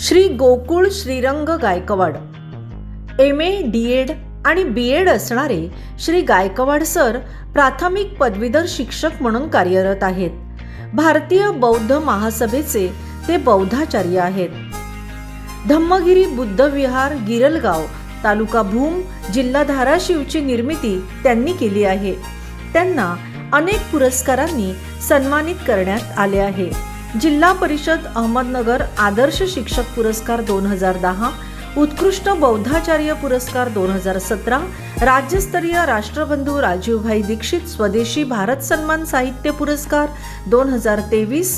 Shri Gokul Shrirang Gaikwad. M A D Ed आणि B add असणारे Shri Gaikwad sir प्राथमिक पदवीधर शिक्षक म्हणून कार्यरत आहेत. भारतीय बौद्ध महासभेचे ते बौद्धाचार्य आहेत. धम्मगिरी बुद्ध विहार गिरलगाव तालुका भूम जिल्हा धाराशिवची निर्मिती त्यांनी केली आहे. त्यांना अनेक पुरस्कारांनी सन्मानित करण्यात आले आहे. जिल्हा परिषद अहमदनगर आदर्श शिक्षक पुरस्कार दोन हजार दहा उत्कृष्ट बौद्धाचार्य पुरस्कार दोन हजार सतरा राज्यस्तरीय राष्ट्रबंधू राजीवभाई दीक्षित स्वदेशी भारत सन्मान साहित्य पुरस्कार दोन हजार तेवीस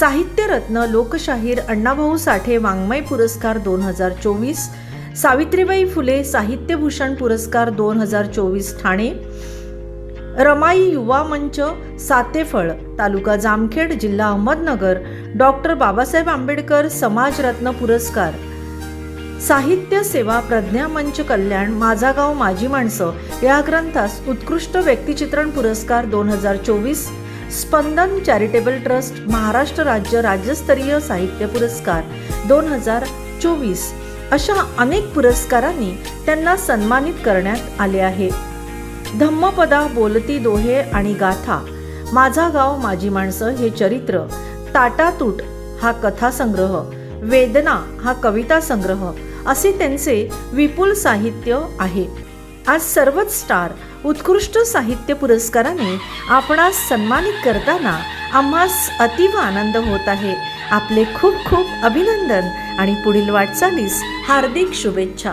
साहित्यरत्न लोकशाहीर अण्णाभाऊ साठे वाङ्मय पुरस्कार दोन हजार चोवीस सावित्रीबाई फुले साहित्यभूषण पुरस्कार दोन हजार चोवीस ठाणे रमाई युवा मंच सातेफळ तालुका जामखेड जिल्हा अहमदनगर डॉक्टर बाबासाहेब आंबेडकर समाजरत्न पुरस्कार. साहित्य सेवा प्रज्ञा मंच कल्याण माझा गाव माझी माणसं या ग्रंथास उत्कृष्ट व्यक्तिचित्रण पुरस्कार दोन हजार चोवीस स्पंदन चॅरिटेबल ट्रस्ट महाराष्ट्र राज्य राज्यस्तरीय साहित्य पुरस्कार दोन हजार चोवीस. अशा अनेक पुरस्कारांनी त्यांना सन्मानित करण्यात आले आहे. धम्मपदा बोलती दोहे आणि गाथा. माझा गाव माझी माणसं हे चरित्र. ताटातूट हा कथासंग्रह. वेदना हा कविता संग्रह. असे त्यांचे विपुल साहित्य आहे. आज सर्वच स्टार उत्कृष्ट साहित्य पुरस्काराने आपणास सन्मानित करताना आम्हास अतीव आनंद होत आहे. आपले खूप खूप अभिनंदन आणि पुढील वाटचालीस हार्दिक शुभेच्छा.